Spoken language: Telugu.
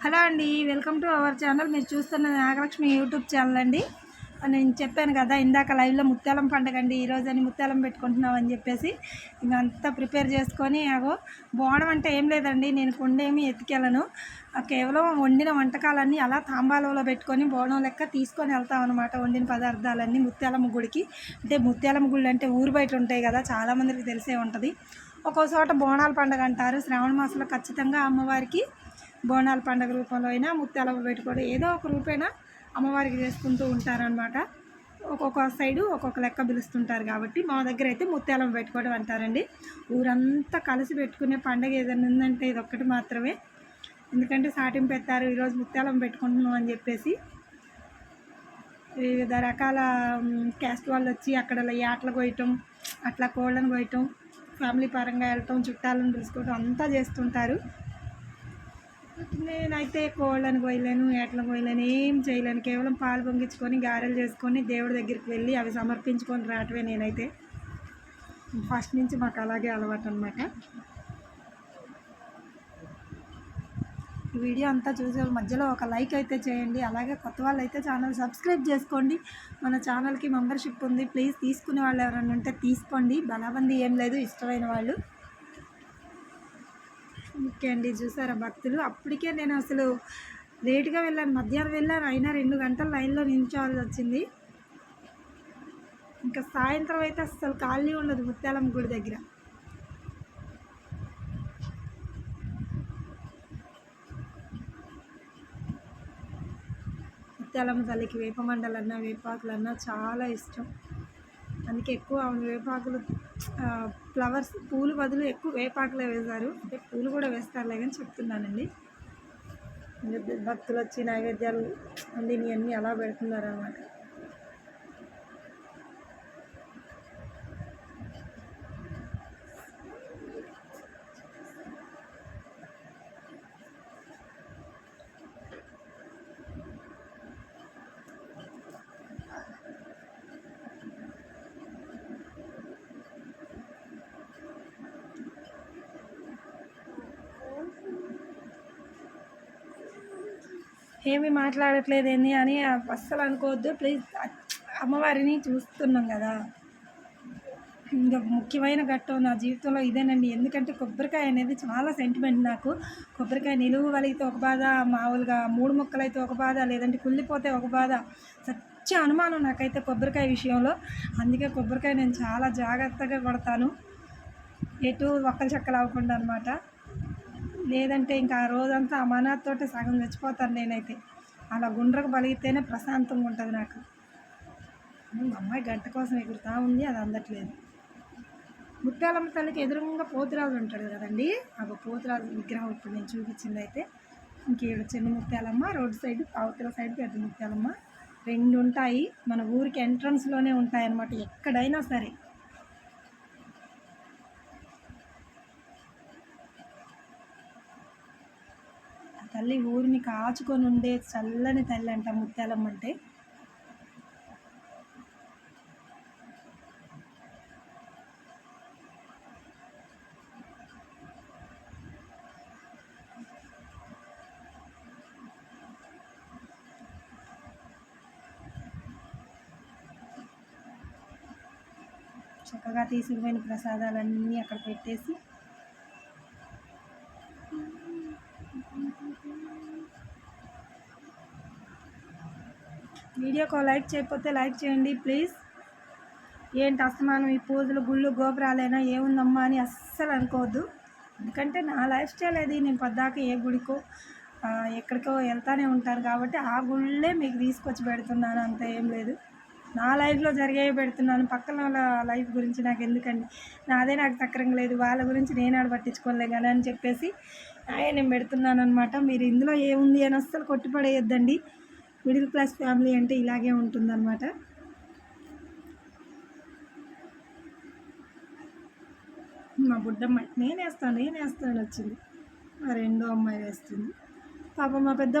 హలో అండి వెల్కమ్ టు అవర్ ఛానల్. మీరు చూస్తున్న నాగలక్ష్మి యూట్యూబ్ ఛానల్ అండి. నేను చెప్పాను కదా ఇందాక లైవ్లో ముత్యాలం పండుగ అండి ఈరోజు అని ముత్యాలం పెట్టుకుంటున్నాం అని చెప్పేసి ఇంకా ప్రిపేర్ చేసుకొని అగో బోనం అంటే ఏం లేదండి నేను కొండేమి ఎత్తికెళ్ళను కేవలం వండిన వంటకాలన్నీ అలా తాంబాలంలో పెట్టుకొని బోనం లెక్క తీసుకొని వెళ్తాం అనమాట వండిన పదార్థాలన్నీ ముత్యాలమ్మ గుడికి. అంటే ముత్యాలమ్మ గుళ్ళు అంటే ఊరు బయట ఉంటాయి కదా చాలామందికి తెలిసే ఉంటుంది. ఒక్కో చోట బోనాల పండుగ అంటారు శ్రావణ మాసంలో ఖచ్చితంగా అమ్మవారికి బోనాల పండుగ రూపంలో అయినా ముత్యాల పెట్టుకోవడం ఏదో ఒక రూపైనా అమ్మవారికి చేసుకుంటూ ఉంటారనమాట ఒక్కొక్క సైడు ఒక్కొక్క లెక్క పిలుస్తుంటారు కాబట్టి మా దగ్గర అయితే ముత్యాలం పెట్టుకోవడం అంటారండి. ఊరంతా కలిసి పెట్టుకునే పండగ ఏదైనా ఉందంటే ఇది ఒక్కటి మాత్రమే. ఎందుకంటే సాటింపు పెట్టారు ఈరోజు ముత్యాలం పెట్టుకుంటున్నాం అని చెప్పేసి. వివిధ రకాల క్యాస్ట్ వాళ్ళు వచ్చి అక్కడ యాటలు కోయటం అట్లా కోళ్ళను కోయటం ఫ్యామిలీ పరంగా వెళ్ళటం చుట్టాలను పిలుచుకోవటం అంతా చేస్తుంటారు. నేనైతే కోళ్ళను కోయలేను ఏట్లను కోయలేను ఏం చేయలేను. కేవలం పాలు పొంగించుకొని గారెలు చేసుకొని దేవుడి దగ్గరికి వెళ్ళి అవి సమర్పించుకొని రావటమే నేనైతే. ఫస్ట్ నుంచి మాకు అలాగే అలవాటు అనమాట వీడియో అంతా చూసే మధ్యలో ఒక లైక్ అయితే చేయండి. అలాగే కొత్త వాళ్ళు అయితే ఛానల్ సబ్స్క్రైబ్ చేసుకోండి. మన ఛానల్కి మెంబర్షిప్ ఉంది. ప్లీజ్ తీసుకునే వాళ్ళు ఎవరైనా ఉంటే తీసుకోండి. బలాబంది ఏం లేదు ఇష్టమైన వాళ్ళు. ఓకే అండి చూసారా భక్తులు? అప్పటికే నేను అసలు లేట్గా వెళ్ళాను మధ్యాహ్నం వెళ్ళాను అయినా రెండు గంటల లైన్లో నిల్చోవాల్సి వచ్చింది. ఇంకా సాయంత్రం అయితే అసలు ఖాళీ ఉండదు ముత్యాలమ్మ గుడి దగ్గర. ముత్యాలమ్మ తల్లికి వేపమండలన్నా వేపాకులన్నా చాలా ఇష్టం. అందుకే ఎక్కువ వేపాకులు ఫ్లవర్స్ పూలు బదులు ఎక్కువ వేపాకులే వేశారు. అంటే పూలు కూడా వేస్తారులే కానీ చెప్తున్నానండి. భక్తులు వచ్చి నైవేద్యాలు అందిని అన్నీ అలా పెడుతున్నారు అన్నమాట ఏమి మాట్లాడట్లేదేంది అని అస్సలు అనుకోవద్దు. ప్లీజ్ అమ్మవారిని చూస్తున్నాం కదా. ఇంకా ముఖ్యమైన ఘట్టం నా జీవితంలో ఇదేనండి. ఎందుకంటే కొబ్బరికాయ అనేది చాలా సెంటిమెంట్ నాకు. కొబ్బరికాయ నిలువు వలిగితే ఒక బాధ మామూలుగా మూడు ముక్కలైతే ఒక బాధ లేదంటే కుళ్ళిపోతే ఒక బాధ. సత్య అనుమానం నాకైతే కొబ్బరికాయ విషయంలో. అందుకే కొబ్బరికాయ నేను చాలా జాగ్రత్తగా కొడతాను ఎటు ఒక్కలు చెక్కలు అవ్వకుండా అనమాట లేదంటే ఇంకా ఆ రోజంతా ఆ సగం చచ్చిపోతాను నేనైతే. అలా గుండ్రకు బలిగితేనే ప్రశాంతంగా ఉంటుంది నాకు. అమ్మాయి గంట కోసం ఎగురుతా ఉంది అది అందట్లేదు. ముత్యాలమ్మ తల్లికి ఎదురుగా పోతురాజు ఉంటాడు కదండి. ఆ పోతురాజు విగ్రహం ఇప్పుడు నేను చూపించింది అయితే. ఇంకేడు చిన్న ముత్యాలమ్మ రోడ్డు సైడ్ అవతల సైడ్ పెద్ద ముత్యాలమ్మ. రెండు ఉంటాయి మన ఊరికి ఎంట్రన్స్లోనే ఉంటాయి అన్నమాట ఎక్కడైనా సరే. తల్లి ఊరిని కాచుకొని ఉండే చల్లని తల్లి అంట ముత్యాలమ్మ అంటే. చక్కగా తీసుకుపోయిన ప్రసాదాలన్నీ అక్కడ పెట్టేసి వీడియోకి లైక్ చేయకపోతే లైక్ చేయండి ప్లీజ్. ఏంటి అస్తమానం? ఈ పూజలు గుళ్ళు గోపురాలైనా ఏముందమ్మా అని అస్సలు అనుకోవద్దు. ఎందుకంటే నా లైఫ్ స్టైల్ అది. నేను పద్దాక ఏ గుడికో ఎక్కడికో వెళ్తానే ఉంటాను కాబట్టి ఆ గుళ్ళే మీకు తీసుకొచ్చి పెడుతున్నాను. అంత ఏం లేదు. నా లైఫ్లో జరిగే పెడుతున్నాను. పక్కన వాళ్ళ లైఫ్ గురించి నాకు ఎందుకండి? నాదే నాకు తక్కరంగా లేదు. వాళ్ళ గురించి నేను ఆడ పట్టించుకోలే కానీ అని చెప్పేసి నేను పెడుతున్నాను అనమాట మీరు ఇందులో ఏముంది అని అస్సలు కొట్టిపడేయొద్దండి. మిడిల్ క్లాస్ ఫ్యామిలీ అంటే ఇలాగే ఉంటుందన్నమాట. మా బుడ్డమ్మ నేను వేస్తాను నేను వచ్చింది. మా రెండో అమ్మాయి వేస్తుంది. పాప మా పెద్ద